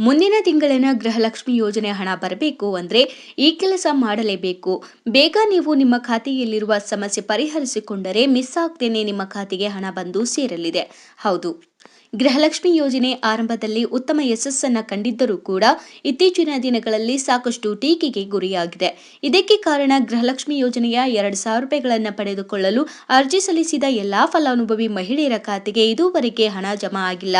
ಮುಂದಿನ ತಿಂಗಳಿನ ಗೃಹಲಕ್ಷ್ಮಿ ಯೋಜನೆ ಹಣ ಬರಬೇಕು ಅಂದ್ರೆ ಈ ಕೆಲಸ ಮಾಡಲೇಬೇಕು. ಬೇಗ ನೀವು ನಿಮ್ಮ ಖಾತೆಯಲ್ಲಿರುವ ಸಮಸ್ಯೆ ಪರಿಹರಿಸಿಕೊಂಡರೆ ಮಿಸ್ ಆಗ್ತೇನೆ ನಿಮ್ಮ ಖಾತೆಗೆ ಹಣ ಬಂದು ಸೇರಲಿದೆ. ಹೌದು. ಗೃಹಲಕ್ಷ್ಮಿ ಯೋಜನೆ ಆರಂಭದಲ್ಲಿ ಉತ್ತಮ ಯಶಸ್ಸನ್ನು ಕಂಡಿದ್ದರೂ ಕೂಡ ಇತ್ತೀಚಿನ ದಿನಗಳಲ್ಲಿ ಸಾಕಷ್ಟು ಟೀಕೆಗೆ ಗುರಿಯಾಗಿದೆ. ಇದಕ್ಕೆ ಕಾರಣ ಗೃಹಲಕ್ಷ್ಮಿ ಯೋಜನೆಯ ಎರಡು ಸಾವಿರ ರೂಪಾಯಿಗಳನ್ನು ಪಡೆದುಕೊಳ್ಳಲು ಅರ್ಜಿ ಸಲ್ಲಿಸಿದ ಎಲ್ಲಾ ಫಲಾನುಭವಿ ಮಹಿಳೆಯರ ಖಾತೆಗೆ ಇದುವರೆಗೆ ಹಣ ಜಮಾ ಆಗಿಲ್ಲ.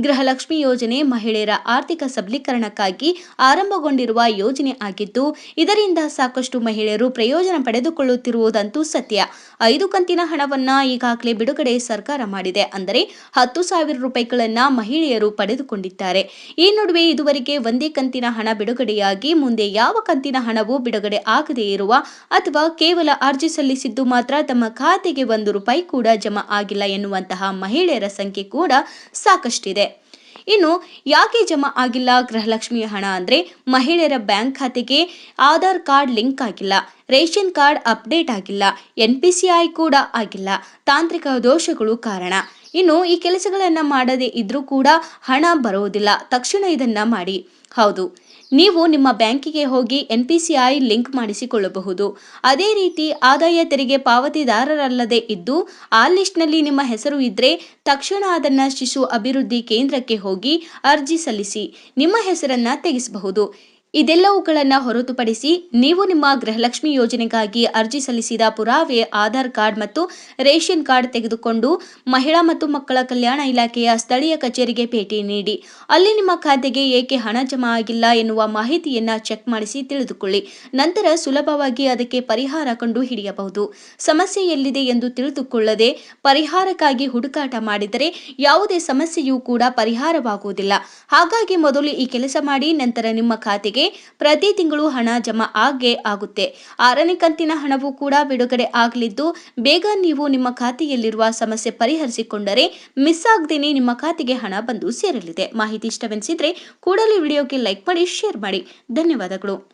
ಗೃಹಲಕ್ಷ್ಮಿ ಯೋಜನೆ ಮಹಿಳೆಯರ ಆರ್ಥಿಕ ಸಬಲೀಕರಣಕ್ಕಾಗಿ ಆರಂಭಗೊಂಡಿರುವ ಯೋಜನೆ ಆಗಿದ್ದು, ಇದರಿಂದ ಸಾಕಷ್ಟು ಮಹಿಳೆಯರು ಪ್ರಯೋಜನ ಪಡೆದುಕೊಳ್ಳುತ್ತಿರುವುದಂತೂ ಸತ್ಯ. ಐದು ಕಂತಿನ ಹಣವನ್ನ ಈಗಾಗಲೇ ಬಿಡುಗಡೆ ಸರ್ಕಾರ ಮಾಡಿದೆ. ಅಂದರೆ ಹತ್ತು ಸಾವಿರ ರೂಪಾಯಿಗಳನ್ನ ಮಹಿಳೆಯರು ಪಡೆದುಕೊಂಡಿದ್ದಾರೆ. ಈ ನಡುವೆ ಇದುವರೆಗೆ ಒಂದೇ ಕಂತಿನ ಹಣ ಬಿಡುಗಡೆಯಾಗಿ, ಮುಂದೆ ಯಾವ ಕಂತಿನ ಹಣವೂ ಬಿಡುಗಡೆ ಆಗದೇ ಇರುವ ಅಥವಾ ಕೇವಲ ಅರ್ಜಿ ಸಲ್ಲಿಸಿದ್ದು ಮಾತ್ರ ತಮ್ಮ ಖಾತೆಗೆ ಒಂದು ರೂಪಾಯಿ ಕೂಡ ಜಮಾ ಆಗಿಲ್ಲ ಎನ್ನುವಂತಹ ಮಹಿಳೆಯರ ಸಂಖ್ಯೆ ಕೂಡ ಸಾಕಷ್ಟಿದೆ. ಇನ್ನು ಯಾಕೆ ಜಮಾ ಆಗಿಲ್ಲ ಗೃಹಲಕ್ಷ್ಮಿ ಹಣ ಅಂದ್ರೆ ಮಹಿಳೆಯರ ಬ್ಯಾಂಕ್ ಖಾತೆಗೆ ಆಧಾರ್ ಕಾರ್ಡ್ ಲಿಂಕ್ ಆಗಿಲ್ಲ, ರೇಷನ್ ಕಾರ್ಡ್ ಅಪ್ಡೇಟ್ ಆಗಿಲ್ಲ, ಎನ್ ಪಿ ಸಿ ಐ ಕೂಡ ಆಗಿಲ್ಲ, ತಾಂತ್ರಿಕ ದೋಷಗಳು ಕಾರಣ. ಇನ್ನು ಈ ಕೆಲಸಗಳನ್ನು ಮಾಡದೇ ಇದ್ರೂ ಕೂಡ ಹಣ ಬರೋದಿಲ್ಲ, ತಕ್ಷಣ ಇದನ್ನ ಮಾಡಿ. ಹೌದು. ನೀವು ನಿಮ್ಮ ಬ್ಯಾಂಕಿಗೆ ಹೋಗಿ N P C I link ಮಾಡಿಸಿಕೊಳ್ಳಬಹುದು. ಅದೇ ರೀತಿ ಆದಾಯ ತೆರಿಗೆ ಪಾವತಿದಾರರಲ್ಲದೆ ಇದ್ದು, ಆ ಲಿಸ್ಟ್ನಲ್ಲಿ ನಿಮ್ಮ ಹೆಸರು ಇದ್ರೆ ತಕ್ಷಣ ಅದನ್ನ ಶಿಶು ಅಭಿವೃದ್ಧಿ ಕೇಂದ್ರಕ್ಕೆ ಹೋಗಿ ಅರ್ಜಿ ಸಲ್ಲಿಸಿ, ನಿಮ್ಮ ಹೆಸರನ್ನ ತೆಗೆಸಬಹುದು. ಇದೆಲ್ಲವುಗಳನ್ನು ಹೊರತುಪಡಿಸಿ ನೀವು ನಿಮ್ಮ ಗೃಹಲಕ್ಷ್ಮಿ ಯೋಜನೆಗಾಗಿ ಅರ್ಜಿ ಸಲ್ಲಿಸಿದ ಪುರಾವೆ, ಆಧಾರ್ ಕಾರ್ಡ್ ಮತ್ತು ರೇಷನ್ ಕಾರ್ಡ್ ತೆಗೆದುಕೊಂಡು ಮಹಿಳಾ ಮತ್ತು ಮಕ್ಕಳ ಕಲ್ಯಾಣ ಇಲಾಖೆಯ ಸ್ಥಳೀಯ ಕಚೇರಿಗೆ ಭೇಟಿ ನೀಡಿ. ಅಲ್ಲಿ ನಿಮ್ಮ ಖಾತೆಗೆ ಏಕೆ ಹಣ ಜಮಾ ಆಗಿಲ್ಲ ಎನ್ನುವ ಮಾಹಿತಿಯನ್ನ ಚೆಕ್ ಮಾಡಿಸಿ ತಿಳಿದುಕೊಳ್ಳಿ. ನಂತರ ಸುಲಭವಾಗಿ ಅದಕ್ಕೆ ಪರಿಹಾರ ಕಂಡು ಹಿಡಿಯಬಹುದು. ಸಮಸ್ಯೆ ಎಲ್ಲಿದೆ ಎಂದು ತಿಳಿದುಕೊಳ್ಳದೆ ಪರಿಹಾರಕ್ಕಾಗಿ ಹುಡುಕಾಟ ಮಾಡಿದರೆ ಯಾವುದೇ ಸಮಸ್ಯೆಯೂ ಕೂಡ ಪರಿಹಾರವಾಗುವುದಿಲ್ಲ. ಹಾಗಾಗಿ ಮೊದಲು ಈ ಕೆಲಸ ಮಾಡಿ, ನಂತರ ನಿಮ್ಮ ಖಾತೆಗೆ ಪ್ರತಿ ತಿಂಗಳು ಹಣ ಜಮಾ ಆಗೇ ಆಗುತ್ತೆ. ಆರನೇ ಕಂತಿನ ಹಣವು ಕೂಡ ಬಿಡುಗಡೆ ಆಗಲಿದ್ದು, ಬೇಗ ನೀವು ನಿಮ್ಮ ಖಾತೆಯಲ್ಲಿರುವ ಸಮಸ್ಯೆ ಪರಿಹರಿಸಿಕೊಂಡರೆ ಮಿಸ್ ಆಗದೇನೆ ನಿಮ್ಮ ಖಾತೆಗೆ ಹಣ ಬಂದು ಸೇರಲಿದೆ. ಮಾಹಿತಿ ಇಷ್ಟವೆನಿಸಿದ್ರೆ ಕೂಡಲೇ ವಿಡಿಯೋಗೆ ಲೈಕ್ ಮಾಡಿ, ಶೇರ್ ಮಾಡಿ. ಧನ್ಯವಾದಗಳು.